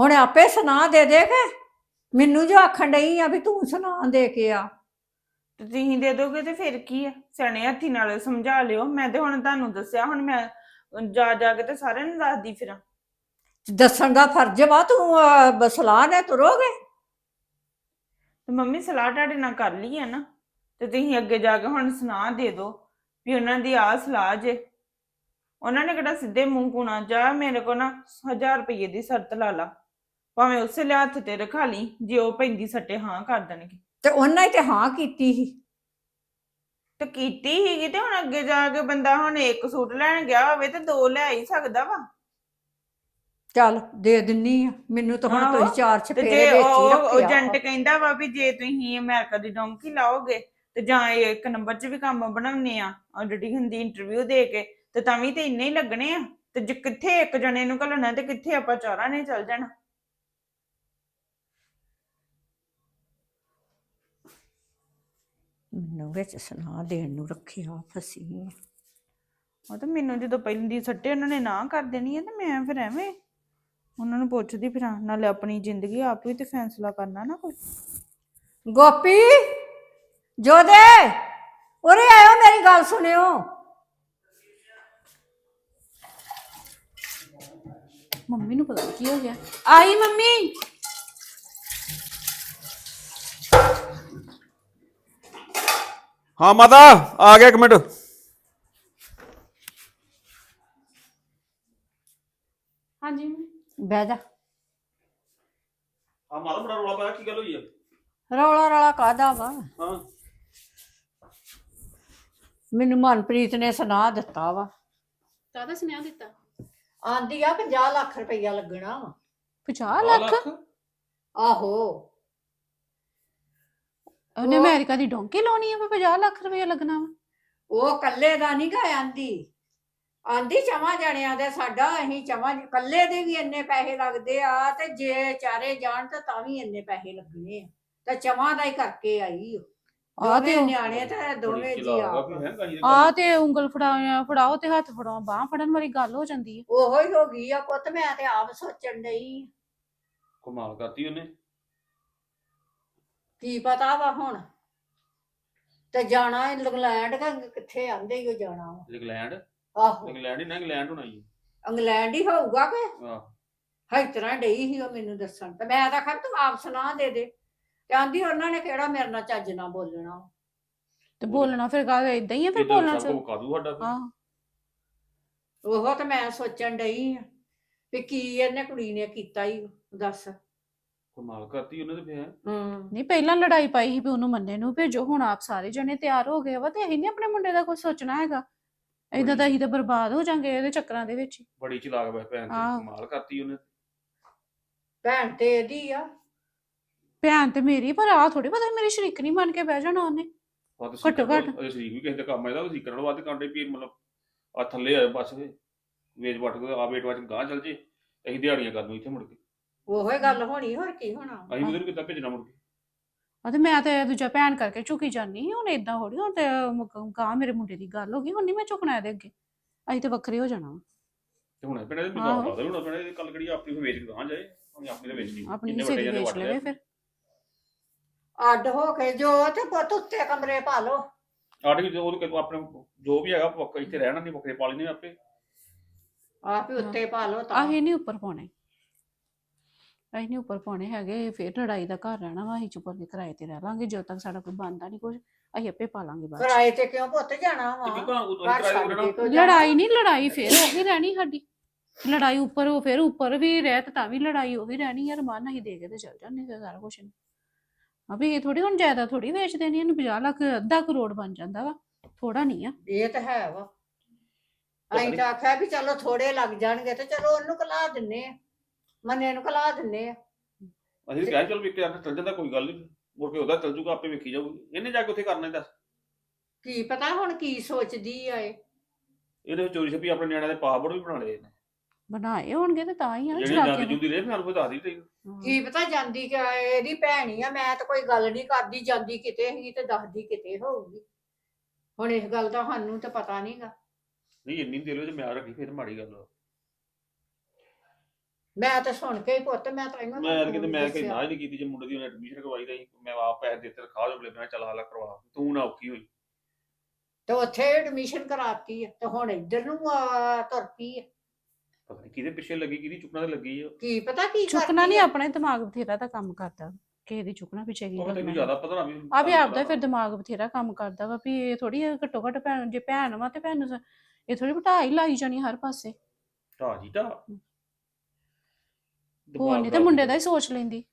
ਹੁਣ ਆਪੇ ਸੁਣਾ ਦੇ ਦੇ ਕੇ ਮੈਨੂੰ ਜੋ ਆਖਣ ਡਈ ਆ ਵੀ ਤੂੰ ਸੁਣਾ ਦੇ ਕੇ ਆ। ਤੇ ਤੁਸੀਂ ਦੇ ਦੋਗੇ ਤੇ ਫਿਰ ਕੀ ਆ? ਸਿਆਣੇ ਹੱਥੀ ਨਾਲ ਸਮਝਾ ਲਿਓ। ਮੈਂ ਤੇ ਹੁਣ ਤੁਹਾਨੂੰ ਦੱਸਿਆ ਹੁਣ ਮੈਂ ਜਾ ਜਾ ਕੇ ਤੇ ਸਾਰਿਆਂ ਨੂੰ ਦੱਸਦੀ ਫਿਰਾਂ। ਦੱਸਣ ਦਾ ਫਰਜ਼ ਵਾ ਤੂੰ ਸਲਾਹ ਨੇ ਤੁਰੋਗੇ? ਤੇ ਮੰਮੀ ਸਲਾਹ ਤੁਹਾਡੇ ਨਾਲ ਕਰ ਲਈ ਹੈ ਨਾ। ਤੇ ਤੁਸੀਂ ਅੱਗੇ ਜਾ ਕੇ ਹੁਣ ਸੁਣਾ ਦੇ ਦਿਓ ਵੀ ਉਹਨਾਂ ਦੀ ਆਹ ਸਲਾਹ ਜੇ। ਉਹਨਾਂ ਨੇ ਕਿਹੜਾ ਸਿੱਧੇ ਮੂੰਹ ਕੁਣਾ? ਜਾ ਮੇਰੇ ਕੋ ਨਾ 1000 ਰੁਪਏ ਦੀ ਸ਼ਰਤ ਲਾ ਲਾ। ਭਾਵੇਂ ਉਸੇ ਲਈ ਹੱਥ ਤੇ ਰਖਾ ਲਈ ਜੇ ਉਹ ਪੈਂਦੀ ਸੱਟੇ ਹਾਂ ਕਰ ਦੇਣਗੇ। ਤੇ ਉਹਨਾਂ ਹੀ ਤੇ ਹਾਂ ਕੀਤੀ ਸੀ। ਤੇ ਕੀਤੀ ਹੀਗੀ ਤੇ ਹੁਣ ਅੱਗੇ ਜਾ ਕੇ ਬੰਦਾ ਹੁਣ ਇੱਕ ਸੂਟ ਲੈਣ ਗਿਆ ਹੋਵੇ ਤੇ ਦੋ ਲੈ ਹੀ ਸਕਦਾ ਵਾ। ਚੱਲ ਦੇ ਦਿੰਨੀ ਆ। ਮੈਨੂੰ ਤਾਂ ਹੁਣ ਤੁਸੀਂ ਚਾਰ ਤੇ ਛਪੇਰੇ ਜੇ ਵਿੱਚ ਹੀ ਉਹ ਰੱਖਿਆ ਏਜੰਟ ਕਹਿੰਦਾ ਵਾ ਵੀ ਜੇ ਤੁਸੀਂ ਅਮਰੀਕਾ ਦੀ ਡੋਂਕੀ ਲਾਓਗੇ ਤੇ ਜਾਂ ਇਹ ਇੱਕ ਨੰਬਰ 'ਚ ਵੀ ਕੰਮ ਬਣਾਉਣੇ ਆ ਆਲਰੇਡੀ ਹੁੰਦੀ ਇੰਟਰਵਿਊ ਦੇ ਕੇ ਤੇ ਤਾਂ ਵੀ ਤੇ ਇੰਨੇ ਹੀ ਲੱਗਣੇ ਆ। ਤੇ ਜੇ ਕਿੱਥੇ ਇੱਕ ਜਣੇ ਨੂੰ ਘੱਲਣਾ ਤੇ ਕਿੱਥੇ ਆਪਾਂ ਚਾਰਾਂ ਨੇ ਚੱਲ ਜਾਣਾ। ਮੈਨੂੰ ਵਿੱਚ ਸੁਣਾ ਦੇਣ ਨੂੰ ਰੱਖਿਆ ਫਸੀ। ਉਹ ਤਾਂ ਮੈਨੂੰ ਜਦੋਂ ਪਹਿਲੀ ਦੀ ਸੱਟੇ ਉਹਨਾਂ ਨੇ ਨਾ ਕਰ ਦੇਣੀ ਹੈ ਤੇ ਮੈਂ ਫਿਰ ਐਵੇਂ ਉਹਨਾਂ ਨੂੰ ਪੁੱਛਦੀ ਫਿਰਾਂ ਨਾਲੇ ਆਪਣੀ ਜ਼ਿੰਦਗੀ ਆਪ ਹੀ ਤੇ ਫੈਸਲਾ ਕਰਨਾ ਨਾ ਕੋਈ। ਗੋਪੀ ਜੋਦੇ ਉਰੇ ਆਇਓ ਮੇਰੀ ਗੱਲ ਸੁਣਿਓ। ਮੰਮੀ ਨੂੰ ਪਤਾ ਨੀ ਕੀ ਹੋ ਗਿਆ। ਆਈ ਮੰਮੀ। ਹਾਂ ਮਾਤਾ ਆ ਗਿਆ ਇੱਕ ਮਿੰਟ। ਹਾਂਜੀ। ਬਹਿ ਜਾ। ਹਾਂ ਮਾਤਾ ਬੜਾ ਰੋਲਾ ਪਾਇਆ ਕੀ ਗੱਲ ਹੋਈ ਆ? ਰੌਲਾ ਰੌਲਾ ਕਾਦਾ ਵਾ? ਹਾਂ। ਮੈਨੂੰ ਮਨਪ੍ਰੀਤ ਨੇ ਸੁਣਾ ਦਿੱਤਾ ਵਾ। ਕਾਹਦਾ ਸੁਨੇਹਾ ਦਿੱਤਾ? ਆਂਦੀ ਆ 50 ਲੱਖ ਰੁਪਈਆ ਲੱਗਣਾ ਵਾ। 50 ਲੱਖ? ਆਹੋ। ਉਹਨੇ ਉਹ- ਅਮਰੀਕਾ ਦੀ ਡੋਂਕੀ ਲਾਉਣੀ ਆ ਵੀ 50 ਲੱਖ ਰੁਪਏ ਲੱਗਣਾ ਵਾ? ਉਹ ਕੱਲੇ ਦਾ ਨਹੀਂ ਗਾ ਆਂਦੀ। ਆਂਦੀ ਚਵਾਂ ਜਣਿਆਂ ਦੇ ਸਾਡਾ ਅਸੀਂ ਚਵਾਂ ਕੱਲੇ ਦੇ ਵੀ ਇੰਨੇ ਪੈਸੇ ਲੱਗਦੇ ਆ ਤੇ ਜੇ ਚਾਰੇ ਜਾਣ ਤਾਂ ਤਾਂ ਵੀ ਇੰਨੇ ਪੈਸੇ ਲੱਗਣੇ ਆ। ਤੇ ਚਵਾਂ ਦਾ ਹੀ ਕਰਕੇ ਆਈ ਉਹ। ਆ ਤੇ ਦੋਵੇਂ ਨਿਆਣੇ ਤੇ ਦੋਵੇਂ ਜੀ ਆ ਆ ਤੇ। ਉਂਗਲ ਫੜਾਓ ਫੜਾਓ ਤੇ ਹੱਥ ਫੜਾਓ ਬਾਹ ਫੜਨ ਵਾਲੀ ਗੱਲ ਹੋ ਜਾਂਦੀ ਹੈ ਉਹੋ ਹੀ ਹੋ ਗਈ ਆ ਪੁੱਤ ਮੈਂ ਤੇ ਆਪ ਸੋਚਣ ਡਈ ਕਮਾਲ ਕਰਤੀ ਉਹਨੇ। ਕੀ ਪਤਾ ਵਾ ਹੁਣ? ਤੇ ਜਾਣਾ ਇੰਗਲੈਂਡ ਕਾ ਕਿੱਥੇ ਆਂਦੇ ਹੀ ਉਹ ਜਾਣਾ ਵਾ? ਇੰਗਲੈਂਡ? ਆਹੋ। ਇੰਗਲੈਂਡ ਹੀ ਨਾ ਇੰਗਲੈਂਡ ਹੋਣਾ ਹੀ ਇੰਗਲੈਂਡ ਹੀ ਹੋਊਗਾ ਕਿ? ਆਹ। ਹੈ ਤਰ੍ਹਾਂ ਡਈ ਸੀ ਉਹ ਮੈਨੂੰ ਦੱਸਣ। ਤੇ ਮੈਂ ਤਾਂ ਖਰ ਤੂੰ ਆਪ ਸੁਣਾ ਦੇ ਦੇ। ਤੇ ਆਂਦੀ ਉਹਨਾਂ ਨੇ ਕਿਹੜਾ ਮੇਰੇ ਨਾਲ ਚੱਜ ਨਾਲ ਬੋਲਣਾ ਤੇ ਬੋਲਣਾ ਫਿਰ ਗੱਲ ਇਦਾਂ ਹੀ ਆ ਫਿਰ ਬੋਲਣਾ ਚ? ਕੁਝ ਕਾਦੂ ਸਾਡਾ ਫਿਰ। ਹਾਂ ਉਹ ਤਾਂ ਮੈਂ ਸੋਚਣ ਡਈ ਆ ਵੀ ਕੀ ਇਹਨੇ ਕੁੜੀ ਨੇ ਕੀਤਾ ਹੀ ਦੱਸ। ਕਮਾਲ ਕਰਤੀ ਉਹਨੇ ਤੇ ਫਿਰ। ਹੂੰ। ਨਹੀਂ ਪਹਿਲਾਂ ਲੜਾਈ ਪਾਈ ਸੀ ਵੀ ਉਹਨੂੰ ਮੰਨੇ ਨੂੰ ਭੇਜੋ ਹੁਣ ਆਪ ਸਾਰੇ ਜਣੇ ਤਿਆਰ ਹੋ ਗਏ ਵਾ ਤੇ ਅਸੀਂ ਨਹੀਂ ਆਪਣੇ ਮੁੰਡੇ ਦਾ ਕੁਝ ਸੋਚਣਾ ਹੈਗਾ। ਇਦਾਂ ਤਾਂ ਅਸੀਂ ਤਾਂ ਬਰਬਾਦ ਹੋ ਜਾਾਂਗੇ ਇਹਦੇ ਚੱਕਰਾਂ ਦੇ ਵਿੱਚ ਹੀ। ਬੜੀ ਚਲਾਕ ਬੈ ਭੈਣ ਤੇ। ਕਮਾਲ ਕਰਤੀ ਉਹਨੇ। ਭੈਣ ਤੇ ਇਹਦੀ ਆ। ਭੈਣ ਤੇ ਮੇਰੀ ਪਰ ਆ ਥੋੜੀ ਪਤਾ ਮੇਰੀ ਸ਼ਰੀਕ ਨਹੀਂ ਬਣ ਕੇ ਬਹਿ ਜਾਣਾ ਉਹਨੇ। ਉਹ ਤਾਂ ਘੱਟੋ ਘੱਟ। ਉਹ ਸ਼ਰੀਕ ਵੀ ਕਿਸੇ ਦਾ ਕੰਮ ਇਹਦਾ ਉਹ ਸੀਕਰ ਨਾਲ ਵੱਧ ਕਾਂਡੇ ਪੀਰ ਮਤਲਬ ਆ ਥੱਲੇ ਆਏ ਬਸ ਵੇ ਵੇਚ ਵਟ ਕੇ ਆ ਵੇਟ ਵਟ ਗਾਂ ਚੱਲ ਜੇ। ਅਸੀਂ ਦਿਹਾੜੀਆਂ ਕਰ ਨੂੰ ਇੱਥੇ ਮੁੜ ਕੇ। ਉਹੋ ਹੀ ਗੱਲ ਹੋਣੀ ਹੋਰ ਕੀ ਹੋਣਾ ਅਸੀਂ ਉਹਦੇ ਨੂੰ ਕਿੱਦਾਂ ਭੇਜਣਾ ਮੁੜ ਕੇ? ਆ ਤੇ ਮੈਂ ਤੇ ਦੂਜਾ ਭੈਣ ਕਰਕੇ ਝੁਕੀ ਜਾਨੀ ਹੁਣ ਇਦਾਂ ਹੋੜੀ ਹੁਣ ਤੇ ਗਾਂ ਮੇਰੇ ਮੁੰਡੇ ਦੀ ਗੱਲ ਹੋ ਗਈ ਹੁਣ ਨਹੀਂ ਮੈਂ ਝੁਕਣਾ ਇਹਦੇ ਅੱਗੇ। ਅਸੀਂ ਤੇ ਵੱਖਰੇ ਹੋ ਜਾਣਾ ਵਾ। ਤੇ ਹੁਣ ਪਿੰਡ ਦੇ ਵੀ ਆਹੋ। ਗਾਂ ਦਾ ਹੁਣ ਪਿੰਡ ਦੀ ਕੱਲ ਕਿਹੜੀ ਆਪਣੀ ਵੇਚ ਕੇ ਗਾਂ ਜਾਏ ਉਹਨੇ ਆਪਣੀ ਦੇ ਵੇਚਣੀ ਆਪਣੀ ਦੀ ਵੱਡੇ ਵੇਚ ਵੱਟ ਲਵੇ। ਫਿਰ। ਅੱਡ ਹੋ ਕੇ ਜੋ ਤੇ ਪੁੱਤ ਉੱਤੇ ਕਮਰੇ ਪਾ ਲੋ ਆੜੀ ਜੋ ਉਹਨੂੰ ਆਪਣੇ ਜੋ ਵੀ ਹੈਗਾ ਪੱਕਾ ਇੱਥੇ ਰਹਿਣਾ ਨਹੀਂ ਬੱਕਰੇ ਪਾਲੀ ਨੇ ਆਪੇ। ਆਪ ਹੀ ਉੱਤੇ ਪਾ ਲੋ ਤਾਂ। ਅਸੀਂ ਨਹੀਂ ਉੱਪਰ ਪਾਉਣੇ। ਅਸੀਂ ਨਹੀਂ ਉੱਪਰ ਪਾਉਣੇ ਹੈਗੇ ਫਿਰ ਲੜਾਈ ਦਾ ਘਰ ਰਹਿਣਾ ਵਾ ਅਸੀਂ ਚੁੱਪ ਕਰਕੇ ਕਿਰਾਏ ਤੇ ਰਹਿ ਲਾਂਗੇ ਜਦੋਂ ਤੱਕ ਸਾਡਾ ਕੋਈ ਬਣਦਾ ਨਹੀਂ ਕੁਝ ਅਸੀਂ ਆਪੇ ਪਾ ਲਾਂਗੇ ਬਾਅਦ ਚ। ਕਿਰਾਏ ਤੇ ਕਿਉਂ ਪੁੱਤ ਜਾਣਾ ਵਾ? ਕਿਉਂ ਉਹ ਘਰ ਕਿਰਾਏ ਛੱਡ ਕੇ ਕਿਉਂ ਜਾਣਾ? ਲੜਾਈ ਨਹੀਂ ਲੜਾਈ ਫਿਰ ਉਹੀ ਰਹਿਣੀ ਸਾਡੀ। ਲੜਾਈ ਉੱਪਰ ਉਹ ਫਿਰ ਉੱਪਰ ਵੀ ਰਹਿ ਤੇ ਤਾਂ ਵੀ ਲੜਾਈ ਉਹੀ ਰਹਿਣੀ ਯਾਰ ਮਨ ਅਸੀਂ ਦੇ ਕੇ ਤੇ ਚੱਲ ਜਾਂਦੇ ਫਿਰ ਸਾਰਾ ਕੁਝ ਅਬੇ ਇਹ ਥੋੜੀ ਹੁਣ ਜ਼ਿਆਦਾ ਥੋੜੀ ਵੇਚ ਦੇਣੀ ਇਹਨੂੰ 50 ਲੱਖ ਅੱਧਾ ਕਰੋੜ ਬਣ ਜਾਂਦਾ ਵਾ ਥੋੜਾ ਨਹੀਂ ਆ। ਇਹ ਤਾਂ ਹੈ ਵਾ। ਅਸੀਂ ਤਾਂ ਆਖਿਆ ਵੀ ਚਲੋ ਥੋੜੇ ਲੱਗ ਜਾਣਗੇ ਤੇ ਚਲੋ ਉਹਨੂੰ ਕਲਾ ਦਿੰਨੇ ਆ। ਮੰਨੇ ਨੂੰ ਕਲਾ ਦਿੰਨੇ ਆ। ਅਸੀਂ ਤਾਂ ਕਿਹਾ ਚਲ ਵੀ ਕਿਹਾ ਚੱਲ ਜਾਂਦਾ ਕੋਈ ਗੱਲ ਨਹੀਂ ਮੁੜ ਕੇ ਉਹਦਾ ਚੱਲ ਜੂਗਾ ਆਪੇ ਵੇਖੀ ਜਾਊਗੀ। ਇਹਨੇ ਜਾ ਕੇ ਉੱਥੇ ਕਰਨਾ ਹੀ ਦੱਸ। ਕੀ ਪਤਾ ਹੁਣ ਕੀ ਸੋਚਦੀ ਆ ਇਹ। ਇਹਦੇ ਵਿੱਚ ਚੋਰੀ ਛੱਪੀ ਆਪਣੇ ਨਿਆਣਿਆਂ ਦੇ ਪਾਸਪੋਰਟ ਵੀ ਬਣਾ ਲਏ ਇਹਨੇ। ਬਣਾਏ ਹੋਣਗੇ ਤੇ ਤਾਂ ਹੀ ਆ ਨਾ ਜਿਹੜੀ ਜਾਂਦੀ ਜੁੰਦੀ ਰਹੇ ਫਿਰ ਕੋਈ ਦੱਸ ਦੀ ਤੇ। ਕੀ ਪਤਾ ਜਾਂਦੀ ਕਿ ਇਹਦੀ ਭੈਣ ਹੀ ਆ ਮੈਂ ਤਾਂ ਕੋਈ ਗੱਲ ਨਹੀਂ ਕਰਦੀ ਜਾਂਦੀ ਕਿਤੇ ਹੀ ਤੇ ਦੱਸਦੀ ਕਿਤੇ ਹੋਊਗੀ। ਹੁਣ ਇਸ ਗੱਲ ਦਾ ਸਾਨੂੰ ਤਾਂ ਪਤਾ ਨਹੀਂਗਾ ਨਹੀਂ ਇੰਨੀ ਦੇਰ ਵਿੱਚ ਮਿਆਰ ਰੱਖੀ ਫਿਰ ਮਾੜੀ ਗੱਲ ਆ। ਮੈਂ ਤਾਂ ਸੁਣ ਕੇ ਹੀ ਪੁੱਤ ਮੈਂ ਤਾਂ ਇਹਨਾਂ ਮੈਂ ਤਾਂ ਕਿਤੇ ਮੈਂ ਕਹੀ ਨਾ ਹੀ ਨਹੀਂ ਕੀਤੀ ਜੇ ਮੁੰਡੇ ਦੀ ਉਹਨੇ ਐਡਮਿਸ਼ਨ ਕਰਵਾਈ ਰਹੀ ਮੈਂ ਆਪ ਪੈਸੇ ਦਿੱਤੇ ਰਖਾ ਜੋ ਬਲੇ ਮੈਂ ਚੱਲ ਹਾਲਾ ਕਰਵਾ ਤੂੰ ਨਾ ਔਖੀ ਹੋਈ। ਤੇ ਉੱਥੇ ਐਡਮਿਸ਼ਨ ਕਰਾਤੀ ਹੈ ਤੇ ਹੁਣ ਇੱਧਰ ਨੂੰ ਆ ਤੁਰ ਪਈ ਹੈ ਪਤਾ ਨਹੀਂ ਕਿਹਦੇ ਪਿੱਛੇ ਲੱਗੀ ਕਿਹਦੀ ਚੁੱਕਣਾ ਤੇ ਲੱਗੀ ਆ। ਕੀ ਪਤਾ ਕੀ ਚੁੱਕਣਾ ਕਰਦੀ ਨਹੀਂ ਹੈ। ਆਪਣੇ ਦਿਮਾਗ ਬਥੇਰਾ ਦਾ ਕੰਮ ਕਰਦਾ। ਕਿਸੇ ਦੀ ਚੁੱਕਣਾ ਪਿੱਛੇ ਕੀ ਉਹ ਤੈਨੂੰ ਜ਼ਿਆਦਾ ਪਤਾ ਨਾ ਵੀ ਆ ਵੀ ਆਪਦਾ ਫਿਰ ਦਿਮਾਗ ਬਥੇਰਾ ਕੰਮ ਕਰਦਾ ਵਾ ਵੀ ਇਹ ਥੋੜੀ ਘੱਟੋ ਘੱਟ ਭੈਣ ਜੇ ਭੈਣ ਵਾ ਤੇ ਭੈਣ ਨੂੰ ਸ- ਇਹ ਥੋੜੀ ਬਟਾ ਹੀ ਲਾਈ ਜਾਣੀ ਹਰ ਪਾਸੇ। ਢਾ ਜੀ ਢਾ ਹੋਰ ਨਹੀਂ ਤੇ ਮੁੰਡੇ ਦਾ ਹੀ ਸੋਚ ਲੈਂਦੀ।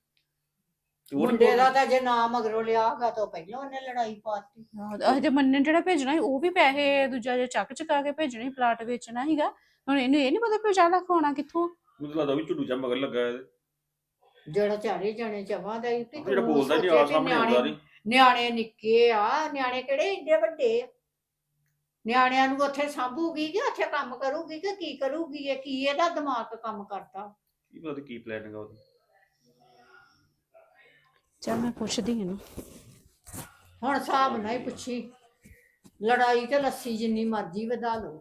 ਮੁੰਡੇ ਦਾ ਤਾਂ ਜੇ ਨਾ ਮਗਰੋਂ ਲਿਆਗਾ ਤਾਂ ਪਹਿਲਾਂ ਉਹਨੇ ਲੜਾਈ ਪਾਤੀ। ਆਹ ਜੇ ਮੰਨਣ ਜਿਹੜਾ ਭੇਜਣਾ ਸੀ, ਉਹ ਵੀ ਪੈਸੇ ਦੂਜਾ ਜੇ ਚੱਕ ਚਕਾ ਕੇ ਭੇਜਣਾ ਸੀ, ਪਲਾਟ ਵੇਚਣਾ ਸੀਗਾ। ਹੁਣ ਇਹਨੂੰ ਇਹ ਨਹੀਂ ਪਤਾ ਵੀ 50 ਲੱਖ ਹੋਣਾ ਕਿੱਥੋਂ। ਮੈਨੂੰ ਲੱਗਦਾ ਵੀ ਝੁੱਡੂ ਜਾ ਮਗਰ ਲੱਗਾ ਇਹਦੇ। ਜਿਹੜਾ ਚਾਰੇ ਜਣੇ ਜਮਾਂ ਦਾ ਹੀ ਵੀ ਜਿਹੜਾ ਤੂੰ ਬੋਲਦਾ ਨਹੀਂ ਆ ਵੀ ਸਾਹਮਣੇ ਆਉਂਦਾ ਨਿਆਣੇ ਨਹੀਂ ਨਿਆਣੇ ਨਿੱਕੇ ਆ ਨਿਆਣੇ ਕਿਹੜੇ ਏਡੇ ਵੱਡੇ ਆ? ਨਿਆਣਿਆਂ ਨੂੰ ਉੱਥੇ ਸਾਂਭੂਗੀ ਕਿ ਉੱਥੇ ਕੰਮ ਕਰੂਗੀ ਕਿ ਕੀ ਕਰੂਗੀ ਇਹ ਕੀ ਇਹਦਾ ਦਿਮਾਗ ਕੰਮ ਕਰਦਾ? ਕੀ ਪਤਾ ਕੀ ਪਲਾਨਿੰਗ ਆ ਉਹਦੀ। ਚੱਲ ਮੈਂ ਪੁੱਛਦੀ ਇਹਨੂੰ। ਹੁਣ ਹਿਸਾਬ ਨਾਲ ਹੀ ਪੁੱਛੀ। ਲੜਾਈ ਤੇ ਲੱਸੀ ਜਿੰਨੀ ਮਰਜ਼ੀ ਵਧਾ ਲਓ।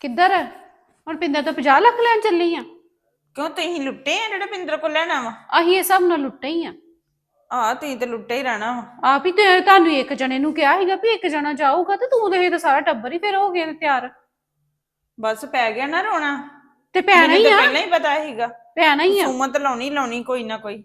ਕਿੱਧਰ? ਹੁਣ ਪਿੰਦਰ ਤੋਂ 50 ਲੱਖ ਲੈਣ ਚੱਲੀ ਆ। ਕਿਉਂ ਤੁਸੀਂ ਲੁੱਟੇ ਆ ਜਿਹੜੇ ਪਿੰਦਰ ਕੋਲ ਲੈਣਾ ਵਾ? ਆਹੀ ਇਹ ਸਭ ਨਾਲ ਲੁੱਟੇ ਹੀ ਆ। ਆ ਤੁਸੀਂ ਤੇ ਲੁੱਟੇ ਹੀ ਰਹਿਣਾ ਵਾ। ਆਪ ਹੀ ਤੇ ਤੁਹਾਨੂੰ ਇੱਕ ਜਣੇ ਨੂੰ ਕਿਹਾ ਸੀਗਾ ਵੀ ਇੱਕ ਜਣਾ ਜਾਊਗਾ ਤੇ ਤੂੰ ਤੇ ਇਹ ਤਾਂ ਸਾਰਾ ਟੱਬਰ ਹੀ ਫਿਰ ਹੋ ਗਿਆ ਤਿਆਰ। ਬਸ ਪੈ ਗਿਆ ਨਾ ਰੋਣਾ। ਤੇ ਪੈਣਾ ਮੈਨੂੰ ਹੀ ਤਾਂ ਆ। ਪਹਿਲਾਂ ਹੀ ਪਤਾ ਸੀਗਾ। ਪੈਣਾ ਹੀ ਆ। ਸੁਮਤ ਲਾਉਣੀ ਲਾਉਣੀ ਕੋਈ ਨਾ ਕੋਈ।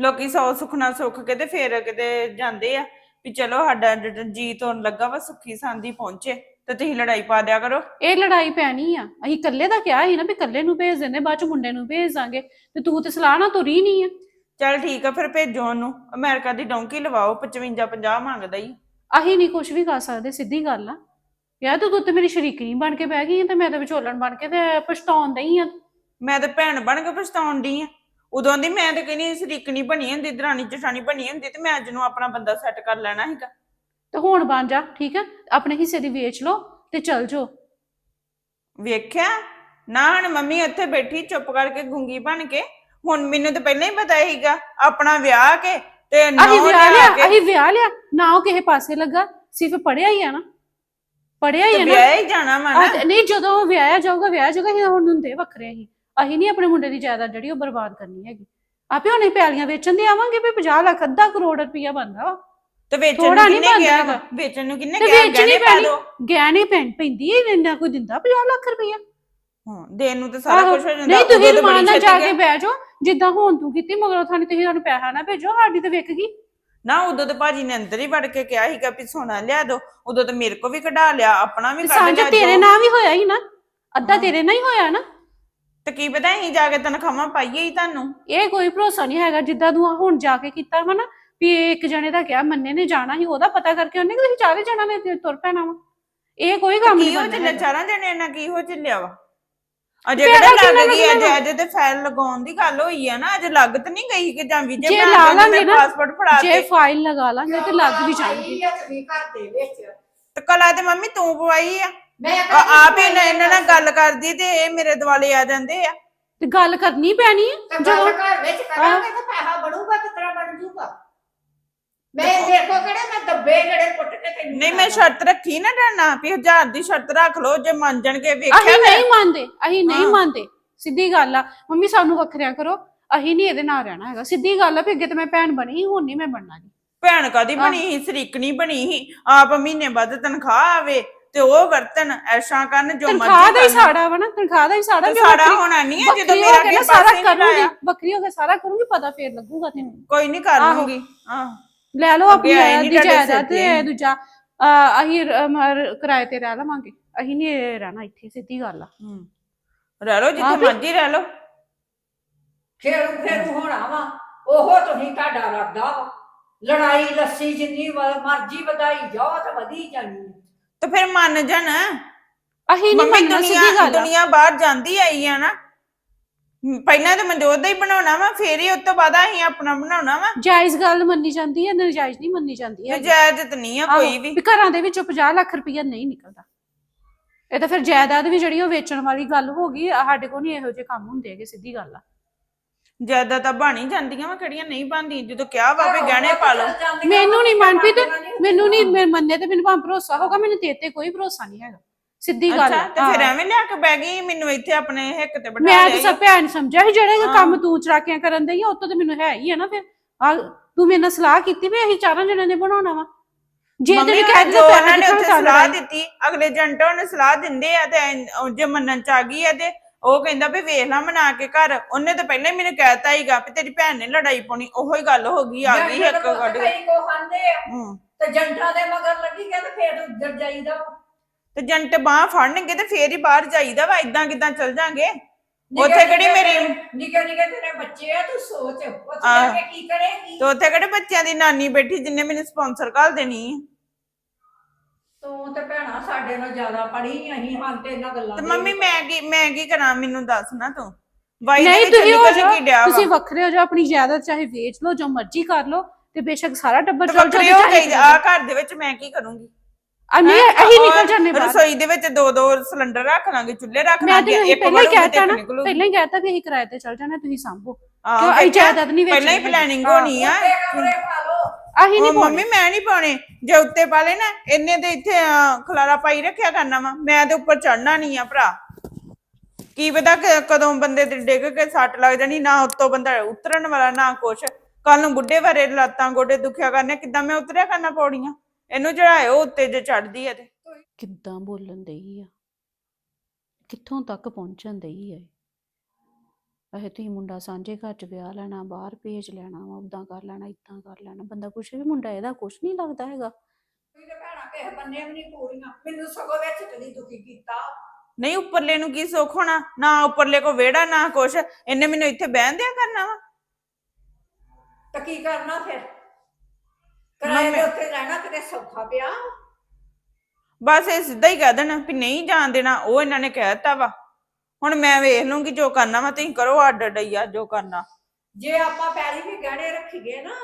ਲੋਕੀ ਸੌ ਸੁਖਣਾ ਸੁੱਖ ਕੇ ਤੇ ਫੇਰ ਕਿਤੇ ਜਾਂਦੇ ਆ ਵੀ ਚਲੋ ਸਾਡਾ ਜੀ ਤੋਂ ਲੱਗਾ ਵਾ ਸੁੱਖੀ ਸਾਂਦੀ ਪਹੁੰਚੇ ਤੇ ਤੁਸੀਂ ਲੜਾਈ ਪਾ ਦਿਆ ਕਰੋ। ਇਹ ਲੜਾਈ ਪੈਣੀ ਆ। ਅਸੀਂ ਇਕੱਲੇ ਦਾ ਕਿਹਾ ਸੀ ਨਾ ਵੀ ਇਕੱਲੇ ਨੂੰ ਭੇਜ ਦਿੰਦੇ ਬਾਅਦ ਚ ਮੁੰਡੇ ਨੂੰ ਭੇਜ ਦਾਂਗੇ। ਤੇ ਤੂੰ ਤੇ ਸਲਾਹ ਨਾ ਤੁਰੀ ਨਹੀਂ ਆ। ਚੱਲ ਠੀਕ ਆ ਫਿਰ ਭੇਜੋ ਉਹਨੂੰ। ਅਮਰੀਕਾ ਦੀ ਡੌਂਕੀ ਲਵਾਓ 55 50 ਮੰਗਦਾ ਹੀ। ਅਸੀਂ ਨਹੀਂ ਕੁਝ ਵੀ ਕਰ ਸਕਦੇ ਸਿੱਧੀ ਗੱਲ ਆ। ਯਾਰ ਤੂੰ ਤੂੰ ਮੇਰੀ ਸ਼ਰੀਕਣੀ ਬਣ ਕੇ ਬਹਿ ਗਈ ਆ ਤੇ ਮੈਂ ਤਾਂ ਵਿਚੋਲਣ ਬਣ ਕੇ ਤੇ ਪਛਤਾਉਣ ਦਈ ਆ। ਮੈਂ ਤੇ ਭੈਣ ਬਣ ਕੇ ਪਛਤਾਉਣ ਦੀ ਆ। ਉਦੋਂ ਦੀ ਮੈਂ ਤੇ ਕਹਿੰਦੀ ਸਰੀਕਣੀ ਬਣੀ ਹੁੰਦੀ ਦਰਾਣੀ ਜਠਾਣੀ ਬਣੀ ਹੁੰਦੀ ਤੇ ਮੈਂ ਅੱਜ ਨੂੰ ਆਪਣਾ ਬੰਦਾ ਸੈੱਟ ਕਰ ਲੈਣਾ ਸੀਗਾ। ਤੇ ਹੁਣ ਬਣ ਜਾ ਠੀਕ ਆ? ਆਪਣੇ ਹਿੱਸੇ ਦੀ ਵੇਚ ਲਓ ਤੇ ਚੱਲ ਜਾਓ ਵੇਖਿਆ? ਨਾ ਹਣ ਮੰਮੀ ਉੱਥੇ ਬੈਠੀ ਚੁੱਪ ਕਰਕੇ ਗੁੰਗੀ ਬਣ ਕੇ ਹੁਣ ਮੈਨੂੰ ਤਾਂ ਪਹਿਲਾਂ ਹੀ ਪਤਾ ਸੀਗਾ ਆਪਣਾ ਵਿਆਹ ਕੇ ਤੇ ਨੌ ਅਸੀਂ ਵਿਆਹ ਲਿਆ ਲਿਆ ਕੇ। ਅਸੀਂ ਵਿਆਹ ਲਿਆ ਨਾ ਉਹ ਕਿਸੇ ਪਾਸੇ ਲੱਗਾ ਸਿਰਫ ਪੜਿਆ ਹੀ ਆ ਨਾ। ਪੜਿਆ ਹੀ ਤੇ ਆ ਨਾ। ਵਿਆਹ ਹੀ ਜਾਣਾ ਵਾ ਨਾ। ਨਹੀਂ ਜਦੋਂ ਉਹ ਵਿਆਹਿਆ ਜਾਊਗਾ ਵਿਆਹ ਜਾਊਗਾ ਅਸੀਂ ਹੁਣ ਹੁੰਦੇ ਵੱਖਰੇ ਹੀ। ਅਸੀਂ ਨਹੀਂ ਆਪਣੇ ਮੁੰਡੇ ਦੀ ਜਾਇਦਾਦ ਜਿਹੜੀ ਉਹ ਬਰਬਾਦ ਕਰਨੀ ਹੈਗੀ। ਆਪੇ ਹੁਣੇ ਪੈਲੀਆਂ ਵੇਚਣ ਦੇ ਆਵਾਂਗੇ ਵੀ 50 ਲੱਖ ਅੱਧਾ ਕਰੋੜ ਰੁਪਇਆ ਬਣਦਾ ਵਾ। ਤੇ ਵੇਚਣ ਨੂੰ ਨੀ ਕਿੰਨੇ ਬਣਦਾ ਗਿਆ? ਹੈਗਾ। ਵੇਚਣ ਨੂੰ ਕਿੰਨੇ ਤੇ ਗਿਆ? ਵੇਚਣੀ ਗਹਿਣੇ ਪਾ ਪੈਣੀ। ਦੋ। ਗਹਿਣੇ ਪੈਣ ਪੈਂਦੀ ਹੈ ਇੰਨਾ ਕੋਈ ਦਿੰਦਾ 50 ਲੱਖ ਰੁਪਇਆ ਹਾਂ ਦੇਣ ਨੂੰ ਤਾਂ ਸਾਰਾ ਆਹੋ, ਕੁਝ ਹੋ ਜਾਂਦਾ। ਨਹੀਂ ਉਦੋਂ ਤੁਸੀਂ ਤਾਂ ਬੜੀ ਰਮਾਨ ਨਾਲ ਛੇਤੀ ਜਾ ਗਿਆ। ਕੇ ਬਹਿ ਜਾਓ। ਜਿੱਦਾਂ ਹੁਣ ਤੂੰ ਕੀਤੀ ਮਗਰੋਂ ਤੁਹਾਨੂੰ ਤੁਸੀਂ ਸਾਨੂੰ ਪੈਸਾ ਨਾ ਭੇਜੋ ਸਾਡੀ ਤਾਂ ਵਿਕ ਗਈ। ਨਾ ਉਦੋਂ ਤੇ ਭਾਜੀ ਨੇ ਅੰਦਰ ਹੀ ਵੜ ਕੇ ਕਿਹਾ ਸੀਗਾ ਵੀ ਸੋਨਾ ਲਿਆ ਦੋ ਉਦੋਂ ਤੇ ਮੇਰੇ ਕੋ ਵੀ ਕਢਾ ਲਿਆ ਆਪਣਾ ਵੀ ਕੱਢ ਸਾਂਝ ਲਿਆ ਤੇਰੇ ਜੋ- ਨਾਲ ਵੀ ਹੋਇਆ ਹੀ ਨਾ? ਅੱਧਾ ਹਾਂ। ਤੇਰੇ ਨਾਲ ਹੀ ਹੋਇਆ ਨਾ? ਤੇ ਕੀ ਪਤਾ ਅਸੀਂ ਜਾ ਕੇ ਤਨਖਾਹਾਂ ਪਾਈਏ ਹੀ ਤੁਹਾਨੂੰ? ਇਹ ਕੋਈ ਭਰੋਸਾ ਨਹੀਂ ਹੈਗਾ ਜਿੱਦਾਂ ਤੂੰ ਆਹ ਹੁਣ ਜਾ ਕੇ ਕੀਤਾ ਵਾ ਨਾ ਵੀ ਇਹ ਇੱਕ ਜਣੇ ਦਾ ਕਿਹਾ ਮੰਨੇ ਨੇ ਜਾਣਾ ਸੀ ਉਹਦਾ ਪਤਾ ਕਰਕੇ ਉਹਨੇ ਕਿ ਤੁਸੀਂ ਚਾਰੇ ਜਣਾ ਨੇ ਤੁਰ ਪੈਣਾ ਵਾ? ਇਹ ਕੋਈ ਕੰਮ ਕੀ ਨਹੀਂ ਹੋ ਚੱਲਿਆ। ਚਾਰਾਂ ਜਣਿਆਂ ਨਾਲ ਕੀ ਹੋ ਚੱਲਿਆ ਵਾ? ਅਜੇ ਕਿਹੜਾ ਲੱਗ ਗਈ ਅਜੇ? ਅਜੇ ਤੇ ਫਾਈਲ ਲਗਾਉਣ ਦੀ ਗੱਲ ਹੋਈ ਆ ਨਾ ਅਜੇ ਲੱਗ ਤਾਂ ਨਹੀਂ ਗਈ ਕਿ ਜਾਂ ਵੀ ਜੇ ਜੇ ਬਣਾ ਲਾ ਕੇ ਲਾਂਗੇ ਨਾ, ਪਾਸਪੋਰਟ ਫੜਾ ਜੇ ਦੇ ਫਾਈਲ ਲਗਾ ਲਾਂਗੇ ਤੇ ਲੱਗ ਵੀ ਜਾਣਗੀ ਵੀ ਘਰ ਦੇ ਵਿੱਚ। ਤੇ ਕਲਾ ਤੇ ਮੰਮੀ ਤੂੰ ਪਵਾਈ ਆ। ਮੈਂ ਆ- ਆਪ ਹੀ ਇਹਨਾਂ ਇਹਨਾਂ ਨਾਲ ਗੱਲ ਕਰਦੀ ਤੇ ਇਹ ਮੇਰੇ ਦੁਆਲੇ ਆ ਜਾਂਦੇ ਆ। ਤੇ ਗੱਲ ਕਰਨੀ ਪੈਣੀ ਹੈ ਗੱਲ ਘਰ ਵਿੱਚ ਕਰਾਂਗੇ ਤਾਂ ਪੈਸਾ ਬਣੂਗਾ ਕਿਤਨਾ ਬਣ ਜੂਗਾ? ਮੈਂ ਦੇਖੋ। ਕਿਹੜੇ ਮੈਂ ਦੱਬੇ ਜਿਹੜੇ ਪੁੱਟ ਕੇ ਤੈਨੂੰ ਨਹੀਂ ਮੈਂ ਸ਼ਰਤ ਰੱਖੀ ਨਾ ਡਰਨਾ ਵੀ ਹਜ਼ਾਰ ਦੀ ਸ਼ਰਤ ਰੱਖ ਲਓ ਜੇ ਮੰਨ ਜਾਣਗੇ ਅਸੀਂ ਵੇਖਿਆ ਨਹੀਂ ਮੰਨਦੇ ਅਸੀਂ ਨਹੀਂ। ਮੰਨਦੇ। ਸਿੱਧੀ ਗੱਲ ਆ ਮੰਮੀ ਸਾਨੂੰ ਵੱਖਰਿਆ ਕਰੋ ਅਸੀਂ ਨਹੀਂ ਇਹਦੇ ਨਾਲ ਰਹਿਣਾ ਹੈਗਾ। ਸਿੱਧੀ ਗੱਲ ਆ ਵੀ ਅੱਗੇ ਤੇ ਮੈਂ ਭੈਣ ਬਣੀ ਸੀ, ਹੁਣ ਨਹੀਂ ਮੈਂ ਬਣਨਾ ਜੀ। ਭੈਣ ਕਾਦੀ ਬਣੀ ਸੀ ਸਰੀਕਣੀ ਬਣੀ ਸੀ ਆਪ ਮਹੀਨੇ ਬਾਅਦ ਤਨਖਾਹ ਆਵੇ ਤੇ ਉਹ ਵਰਤਨ ਐਸ਼ਾਂ ਕਰਨ ਜੋ ਤਨਖਾਹ ਦਾ ਹੀ ਕਰਨ। ਸਾੜਾ ਵਾ ਨਾ ਤਨਖਾਹ ਦਾ ਹੀ ਸਾੜਾ ਤੇ ਵੀ ਸਾੜਾ ਵੱਖਰੀ- ਹੋਣਾ ਨਹੀਂ ਹੈ ਜਦੋਂ ਵੱਖਰੀ ਹੋ ਮੇਰਾ ਕੇ ਸਾਰਾ ਸਾਰਾ ਕਰੂੰਗੀ ਵੱਖਰੀ ਹੋ ਕੇ ਸਾਰਾ ਕਰੂੰਗੀ ਪਤਾ ਫੇਰ ਲੱਗੂਗਾ ਤੈਨੂੰ। ਕੋਈ ਨਹੀਂ ਕਰ ਆਹੋ। ਲੂੰਗੀ ਆਹ ਲੈ ਲਓ ਆਪਣੀ ਅੱਗੇ ਆਏ ਜਾਇਦਾਦ ਨੀ ਦੀ ਤੁਹਾਡੇ ਜਾਇਦਾਦ ਤੇ। ਤੇ ਦੂਜਾ। ਅਹ, ਅਸੀਂ ਰ- ਮ- ਕਿਰਾਏ ਤੇ ਰਹਿ ਲਵਾਂਗੇ। ਅਸੀਂ ਨਹੀਂ ਰਹਿਣਾ ਇੱਥੇ ਸਿੱਧੀ ਗੱਲ ਆ। ਹੂੰ। ਰਹਿ ਲਓ ਜਿੱਥੇ ਵੀ- ਮਰਜ਼ੀ ਰਹਿ ਲਓ। ਫੇਰੂ ਫੇਰੂ ਹੋਣਾ ਵਾ ਉਹ ਤੁਸੀਂ ਤੁਹਾਡਾ ਰੱਦਾ ਵਾ। ਲੜਾਈ ਲੱਸੀ ਜਿੰਨੀ ਵ- ਮਰਜ਼ੀ ਵਧਾਈ ਜਾਓ ਤਾਂ ਵਧੀ ਜਾਣੀ ਹੈ। ਤੇ ਫਿਰ ਮੰਨ ਜਾਣ। ਅਸੀਂ ਨਹੀਂ ਮੰਮੀ ਮੰਨਣਾ ਦੁਨੀਆ ਸਿੱਧੀ ਗੱਲ ਆ। ਦੁਨੀਆ ਬਾਹਰ ਜਾਂਦੀ ਆਈ ਆ ਨਾ। ਪਹਿਲਾਂ ਤਾਂ ਮਨਜੋਤ ਦਾ ਹੀ ਬਣਾਉਣਾ ਵਾ ਫੇਰ ਹੀ ਉਸ ਤੋਂ ਬਾਅਦ ਅਸੀਂ ਆਪਣਾ ਬਣਾਉਣਾ ਵਾ। ਜਾਇਜ਼ ਗੱਲ ਮੰਨੀ ਜਾਂਦੀ ਹੈ ਨਜਾਇਜ਼ ਨਹੀਂ ਮੰਨੀ ਜਾਂਦੀ ਹੈ ਨਜਾਇਜ਼ ਤਾਂ ਨਹੀਂ ਆ ਕੋਈ ਵੀ। ਘਰਾਂ ਦੇ ਵਿੱਚੋਂ 50 ਲੱਖ ਰੁਪਈਆ ਨਹੀਂ ਨਿਕਲਦਾ। ਇਹ ਤਾਂ ਫਿਰ ਜਾਇਦਾਦ ਵੀ ਜਿਹੜੀ ਉਹ ਵੇਚਣ ਵਾਲੀ ਗੱਲ ਹੋ ਗਈ ਆਹ ਸਾਡੇ ਕੋਲ ਨਹੀਂ ਇਹੋ ਜਿਹੇ ਕੰਮ ਹੁੰਦੇ ਹੈਗੇ ਸਿੱਧੀ ਗੱਲ ਆ। ਜ਼ਿਆਦਾ ਤਾਂ ਬਣ ਹੀ ਜਾਂਦੀਆਂ ਵਾ ਕਿਹੜੀਆਂ ਨਹੀਂ ਬਣਦੀਆਂ। ਜਦੋਂ ਕਿਹਾ ਵਾ ਵੀ ਗਹਿਣੇ ਪਾ ਲਓ। ਮੈਨੂੰ ਨਹੀਂ ਮਨਪ੍ਰੀਤ ਮੈਨੂੰ ਨਹੀਂ ਮੇਰੇ ਮੰਨੇ ਤੇ ਮੈਨੂੰ ਭਾਵੇਂ ਭਰੋਸਾ ਹੋਗਾ ਮੈਨੂੰ ਤੇਰੇ ਤੇ ਕੋਈ ਭਰੋਸਾ ਨਹੀਂ ਹੈਗਾ। ਸਿੱਧੀ ਗੱਲ ਅੱਛਾ। ਤੇ ਫਿਰ ਹਾਂ। ਐਵੇਂ ਲਿਆ ਕੇ ਬਹਿ ਗਈ ਮੈਨੂੰ ਇੱਥੇ ਆਪਣੇ ਹਿੱਕ ਤੇ ਬਿਠਾ ਮੈਂ ਤਾਂ ਸਭ ਭੈਣ ਸਮਝਿਆ ਸੀ ਜਿਹੜੇ ਹਾਂ। ਕੰਮ ਤੂੰ ਚਰਾਕਿਆਂ ਕਰਨ ਦਈ ਆ ਉਹ ਤੋਂ ਤੇ ਮੈਨੂੰ ਹੈ ਹੀ ਆ ਨਾ ਫਿਰ ਆ ਤੂੰ ਮੇਰੇ ਨਾਲ ਸਲਾਹ ਕੀਤੀ ਵੀ ਅਸੀਂ ਚਾਰਾਂ ਜਣਿਆਂ ਨੇ ਬਣਾਉਣਾ ਵਾ ਜੇ ਮੰਮੀ ਤੇਰੇ ਹੁਣ ਕਹਿ ਜੋ ਦਿੱਤਾ ਉਹਨਾਂ ਨੇ ਉੱਥੇ ਸਲਾਹ ਦਿੱਤੀ ਅਗਲੇ ਜੰਟੋ ਨੇ ਸਲਾਹ ਦਿੰਦੇ ਆ ਤੇ ਐਂ- ਉਹ ਜੇ ਮੰਨਣ ਚ ਆ ਗਈ ਆ ਤੇ ਉਹ ਕਹਿੰਦਾ ਵੀ ਵੇਖ ਲਾ ਮਨਾ ਕੇ ਘਰ ਉਹਨੇ ਤਾਂ ਪਹਿਲਾਂ ਹੀ ਮੈਨੂੰ ਕਹਿਤਾ ਹੀਗਾ ਵੀ ਤੇਰੀ ਭੈਣ ਨੇ ਲੜਾਈ ਪਾਉਣੀ ਉਹੋ ਹੀ ਗੱਲ ਹੋ ਗਈ ਆ ਗਈ ਇੱਕ ਕਈ ਕੋ ਖਾਂਦੇ ਆ ਹੂੰ। ਤੇ ਜੰਟਾਂ ਦੇ ਮਗਰ ਲੱਗੀ ਗਿਆ ਤੇ ਫੇਰ ਉੱਧਰ ਜਾਈਦਾ ਤੇ ਜੰਟ ਬਾਹ ਫੜਨਗੇ ਤੇ ਫੇਰ ਹੀ ਬਾਹਰ ਜਾਈਦਾ ਵਾ ਇਦਾਂ ਕਿਦਾਂ ਚੱਲ ਜਾਾਂਗੇ? ਉੱਥੇ ਕਿਹੜੀ ਮੇਰੀ ਨਿੱਕੇ ਨਿੱਕੇ ਤੇਰੇ ਬੱਚੇ ਆ ਤੂੰ ਸੋਚ ਉੱਥੇ। ਜਾ ਕੇ ਕੀ ਕਰੇਗੀ ਤੇ ਉੱਥੇ ਕਿਹੜੇ ਬੱਚਿਆਂ ਦੀ ਨਾਨੀ ਬੈਠੀ ਜਿੰਨੇ ਮੈਨੂੰ ਸਪਾਂਸਰ ਕਰ ਦੇਣੀ। ਤੂੰ ਤੇ ਭੈਣਾ ਸਾਡੇ ਨਾਲ ਜ਼ਿਆਦਾ ਪੜੀ ਅਸੀਂ ਹਾਂ ਤੇ ਇਹਨਾਂ ਗੱਲਾਂ ਤੇ ਮੰਮੀ ਮੈਂ ਕੀ ਮੈਂ ਕੀ ਕਰਾਂ ਮੈਨੂੰ ਦੱਸ ਨਾ ਤੂੰ। ਵਾਈ ਨਹੀਂ ਤੁਸੀਂ ਹੋ ਜਾਓ। ਤੁਸੀਂ ਵੱਖਰੇ ਹੋ ਜਾਓ ਆਪਣੀ ਜਾਇਦਾਦ ਚਾਹੇ ਵੇਚ ਲਓ ਜੋ ਮਰਜ਼ੀ ਕਰ ਲਓ ਤੇ ਬੇਸ਼ੱਕ ਸਾਰਾ ਟੱਬਰ ਵੱਖਰੇ ਹੋ ਗਈ ਆ ਘਰ ਦੇ ਵਿੱਚ ਮੈਂ ਕੀ ਕਰੂੰਗੀ? ਅਨੇ ਹੈਂ? ਅਸੀਂ ਔਰ ਨਿਕਲ ਜਾਂਦੇ ਬਾਹਰ। ਰਸੋਈ ਦੇ ਵਿੱਚ ਦੋ ਦੋ ਸਿਲੰਡਰ ਰੱਖ ਲਾਂਗੇ ਚੁੱਲ੍ਹੇ ਰੱਖ ਮੈਂ ਲਾਂਗੇ ਤੇ ਇੱਕ ਪਹਿਲਾਂ ਹੀ ਕਹਿਤਾ ਨਾ ਪਹਿਲਾਂ ਹੀ ਕਹਿਤਾ ਵੀ ਅਸੀਂ ਕਿਰਾਏ ਤੇ ਚੱਲ ਜਾਣਾ ਤੁਸੀਂ ਸੰਭੋ। ਕਿਉਂ ਅਸੀਂ? ਜਾਇਦਾਦ ਨਹੀਂ ਵੇਚਣੀ। ਪਹਿਲਾਂ ਹੀ ਹੈਗੀ। ਪਲੈਨਿੰਗ ਹਾਂ। ਹੋਣੀ ਆ। ਉੱਤੇ ਕਮਰੇ ਪਾ ਲਓ। ਅਸੀਂ ਨਹੀਂ ਉਹ ਪਾਉਣੀ। ਮੰਮੀ ਮੈਂ ਨਹੀਂ ਪਾਉਣੇ। ਜੇ ਉੱਤੇ ਪਾ ਲੈ ਨਾ ਇੰਨੇ ਤੇ ਇੱਥੇ ਅਹ, ਖਲਾਰਾ ਪਾਈ ਰੱਖਿਆ ਕਰਨਾ ਵਾ। ਮੈਂ ਤੇ ਉੱਪਰ ਚੜਨਾ ਨਹੀਂ ਆ ਭਰਾ। ਕੀ ਪਤਾ ਕ- ਕਦੋਂ ਬੰਦੇ ਤੇ ਡਿੱਗ ਕੇ ਸੱਟ ਲੱਗ ਜਾਣੀ ਨਾ ਉੱਤੋਂ ਬੰਦਾ ਉਤਰਨ ਵਾਲਾ ਨਾ ਕੁਛ। ਕੱਲ ਨੂੰ ਬੁੱਢੇ ਬਾਰੇ ਲੱਤਾਂ ਗੋਡੇ ਦੁਖਿਆ ਕਰਨੇ ਕਿੱਦਾਂ ਮੈਂ ਉਤਰਿਆ ਕਰਨਾ ਪੌੜੀਆਂ? ਇਹਨੂੰ ਚੜਾਇਓ ਉੱਤੇ ਜੇ ਚੜਦੀ ਆ ਤੇ। ਕਿੱਦਾਂ ਬੋਲਣ ਦਈ ਆ? ਕਿੱਥੋਂ ਤੱਕ ਪਹੁੰਚਣ ਦਈ ਆ ਇਹ? ਤੁਸੀਂ ਮੁੰਡਾ ਸਾਂਝੇ ਘਰ ਚ ਵਿਆਹ ਲੈਣਾ ਬਾਹਰ ਭੇਜ ਲੈਣਾ ਵਾ ਉਦਾਂ ਕਰ ਲੈਣਾ ਇਦਾਂ ਕਰ ਲੈਣਾ। ਬੰਦਾ ਕੁਛ ਵੀ ਮੁੰਡਾ ਇਹਦਾ ਕੁਛ ਨਹੀਂ ਲੱਗਦਾ ਹੈਗਾ। ਤੁਸੀਂ ਤੇ ਭੈਣਾ ਕਿਸੇ ਬੰਨੇ ਵੀ ਨਹੀਂ ਪੂਰੀਆਂ। ਮੈਨੂੰ ਸਗੋਂ ਵਿੱਚ ਕਦੀ ਦੁਖੀ ਕੀਤਾ। ਨਹੀਂ ਉੱਪਰਲੇ ਨੂੰ ਕੀ ਸੁੱਖ ਹੋਣਾ? ਨਾ ਉੱਪਰਲੇ ਕੋ ਵਿਹੜਾ ਨਾ ਕੁਛ। ਇਹਨੇ ਮੈਨੂੰ ਇੱਥੇ ਬਹਿਣ ਦਿਆ ਕਰਨਾ ਵਾ। ਤਾਂ ਕੀ ਕਰਨਾ ਫਿਰ? ਕਿਰਾਏ ਦੇ ਮੰਮੀ- ਉੱਤੇ ਰਹਿਣਾ ਕਿਤੇ ਸੌਖਾ ਪਿਆ। ਬਸ ਇਹ ਸਿੱਧਾ ਹੀ ਕਹਿ ਦੇਣਾ ਵੀ ਨਹੀਂ ਜਾਣ ਦੇਣਾ ਉਹ ਇਹਨਾਂ ਨੇ ਕਹਿ ਦਿੱਤਾ ਵਾ। ਹੁਣ ਮੈਂ ਵੇਖ ਲੂੰਗੀ ਜੋ ਕਰਨਾ ਵਾ ਤੁਸੀਂ ਕਰੋ ਅੱਡ ਅੱਡ ਆ ਜੋ ਕਰਨਾ। ਜੇ ਆਪਾਂ ਪੈਲੀ ਵੀ ਗਹਿਣੇ ਰੱਖੀਏ ਨਾ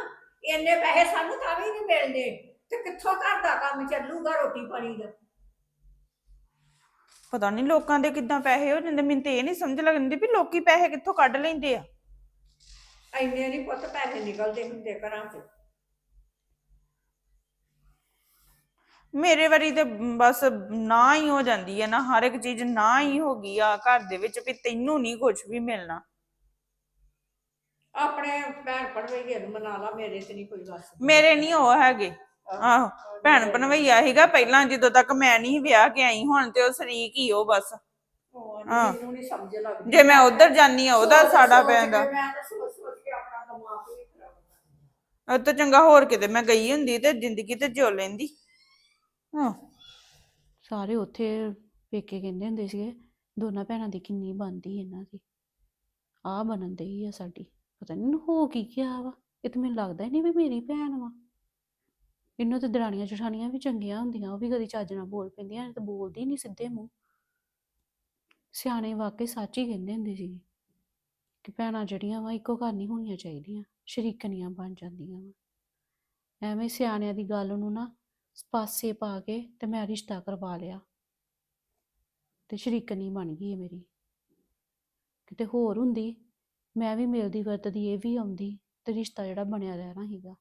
ਇੰਨੇ ਪੈਸੇ ਸਾਨੂੰ ਤਾਂ ਵੀ ਨਹੀਂ ਮਿਲਦੇ। ਤੇ ਕਿੱਥੋਂ ਘਰ ਦਾ ਕੰਮ ਚੱਲੂਗਾ ਰੋਟੀ ਪਾਣੀ ਦਾ? ਪਤਾ ਨਹੀਂ ਲੋਕਾਂ ਦੇ ਕਿੱਦਾਂ ਪੈਸੇ ਹੋ ਜਾਂਦੇ ਮੈਨੂੰ ਤੇ ਇਹ ਨਹੀਂ ਸਮਝ ਲੱਗਦੀ ਵੀ ਲੋਕੀ ਪੈਸੇ ਕਿੱਥੋਂ ਕੱਢ ਲੈਂਦੇ ਆ। ਇੰਨੇ ਨਹੀਂ ਪੁੱਤ ਪੈਸੇ ਨਿਕਲਦੇ ਹੁੰਦੇ ਘਰਾਂ 'ਚ। ਮੇਰੇ ਵਾਰੀ ਤੇ ਬਸ ਨਾ ਹੀ ਹੋ ਜਾਂਦੀ ਹੈ ਨਾ ਹਰ ਇੱਕ ਚੀਜ਼ ਨਾ ਹੀ ਹੋ ਗਈ ਆ ਘਰ ਦੇ ਵਿੱਚ ਵੀ ਤੈਨੂੰ ਨਹੀਂ ਕੁਝ ਵੀ ਮਿਲਣਾ। ਆਪਣੇ ਭੈਣ ਭਣਵਈਏ ਨੂੰ ਮਨਾ ਲਾ ਮੇਰੇ ਤੇ ਨਹੀਂ ਕੋਈ ਵਸ। ਮੇਰੇ ਨਹੀਂ ਉਹ ਹੈਗੇ। ਆਹੋ ਭੈਣ ਭਣਵਈਆ ਸੀਗਾ ਪਹਿਲਾਂ ਜਦੋਂ ਤੱਕ ਮੈਂ ਨਹੀਂ ਵਿਆਹ ਕੇ ਆਈ ਹੁਣ ਤੇ ਉਹ ਸ਼ਰੀਕ ਹੀ ਉਹ ਬਸ। ਉਹ ਹਾਂ। ਮੈਨੂੰ ਨਹੀਂ ਸਮਝ ਲੱਗਦੀ। ਜੇ ਮੈਂ ਉਧਰ ਜਾਨੀ ਆ ਉਹਦਾ ਸਾੜਾ ਸੋਚ ਪੈਂਦਾ ਮੈਂ ਤਾਂ ਸੋਚ ਸੋਚ ਕੇ ਆਪਣਾ ਦਿਮਾਗ ਵੀ ਖਰਾਬ ਕਰ ਉਹ ਤੋਂ ਚੰਗਾ ਹੋਰ ਕਿਤੇ ਮੈਂ ਗਈ ਹੁੰਦੀ ਤੇ ਜ਼ਿੰਦਗੀ ਤੇ ਜਿਉ ਲੈਂਦੀ। ਹਾਂ। ਸਾਰੇ ਉੱਥੇ ਪੇਕੇ ਕਹਿੰਦੇ ਹੁੰਦੇ ਸੀਗੇ, ਦੋਨਾਂ ਭੈਣਾਂ ਦੀ ਕਿੰਨੀ ਬਣਦੀ ਇਹਨਾਂ ਦੀ। ਆ ਬਣਨ ਦਈ ਆ ਸਾਡੀ। ਪਤਾ ਨਹੀਂ ਹੋ ਕੀ ਗਿਆ ਵਾ। ਇਹ ਤਾਂ ਮੈਨੂੰ ਲੱਗਦਾ ਹੀ ਨਹੀਂ ਵੀ ਮੇਰੀ ਭੈਣ ਵਾ। ਇਹਨੂੰ ਤੇ ਦਰਾਣੀਆਂ ਜਠਾਣੀਆਂ ਵੀ ਚੰਗੀਆਂ ਹੁੰਦੀਆਂ, ਉਹ ਵੀ ਕਦੀ ਚੱਜ ਨਾਲ ਬੋਲ ਪੈਂਦੀਆਂ, ਇਹ ਤਾਂ ਬੋਲਦੀ ਨਹੀਂ ਸਿੱਧੇ ਮੂੰਹ। ਸਿਆਣੇ ਵਾਕਈ ਸੱਚ ਹੀ ਕਹਿੰਦੇ ਹੁੰਦੇ ਸੀ ਕਿ ਭੈਣਾਂ ਜਿਹੜੀਆਂ ਵਾ, ਇੱਕੋ ਘਰ ਨਹੀਂ ਹੋਣੀਆਂ ਚਾਹੀਦੀਆਂ, ਸ਼ਰੀਕਣੀਆਂ ਬਣ ਜਾਂਦੀਆਂ ਵਾ। ਐਵੇਂ ਸਿਆਣਿਆਂ ਦੀ ਗੱਲ ਨੂੰ ਨਾ ਪਾਸੇ ਪਾ ਕੇ ਤੇ ਮੈਂ ਰਿਸ਼ਤਾ ਕਰਵਾ ਲਿਆ। ਤੇ ਸ਼ਰੀਕਨੀ ਬਣ ਗਈ ਹੈ ਮੇਰੀ। ਕਿਤੇ ਹੋਰ ਹੁੰਦੀ, ਮੈਂ ਵੀ ਮਿਲਦੀ ਵਰਤਦੀ ਇਹ ਵੀ ਆਉਂਦੀ ਤੇ ਰਿਸ਼ਤਾ ਜਿਹੜਾ ਬਣਿਆ ਰਹਿਣਾ ਸੀਗਾ,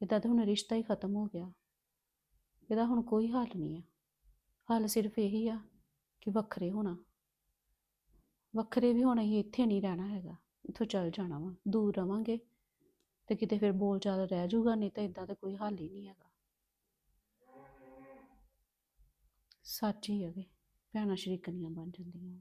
ਇਹਦਾ ਤਾਂ ਹੁਣ ਰਿਸ਼ਤਾ ਹੀ ਖਤਮ ਹੋ ਗਿਆ। ਇਹਦਾ ਹੁਣ ਕੋਈ ਹੱਲ ਨਹੀਂ ਆ। ਹੱਲ ਸਿਰਫ ਇਹੀ ਆ ਕਿ ਵੱਖਰੇ ਹੋਣਾ। ਵੱਖਰੇ ਵੀ ਹੋਣਾ ਹੀ ਇੱਥੇ ਨਹੀਂ ਰਹਿਣਾ ਹੈਗਾ, ਇੱਥੋਂ ਚੱਲ ਜਾਣਾ ਵਾ, ਦੂਰ ਰਵਾਂਗੇ ਤੇ ਕਿਤੇ ਫਿਰ ਬੋਲ ਚਾਲ ਰਹਿ ਜਾਊਗਾ, ਨਹੀਂ ਤਾਂ ਇਦਾਂ ਤਾਂ ਕੋਈ ਹੱਲ ਹੀ ਨਹੀਂ ਹੈਗਾ। ਸੱਚ ਹੀ ਹੈਗੇ ਭੈਣਾਂ ਸ਼ਰੀਕਣੀਆਂ ਬਣ ਜਾਂਦੀਆਂ।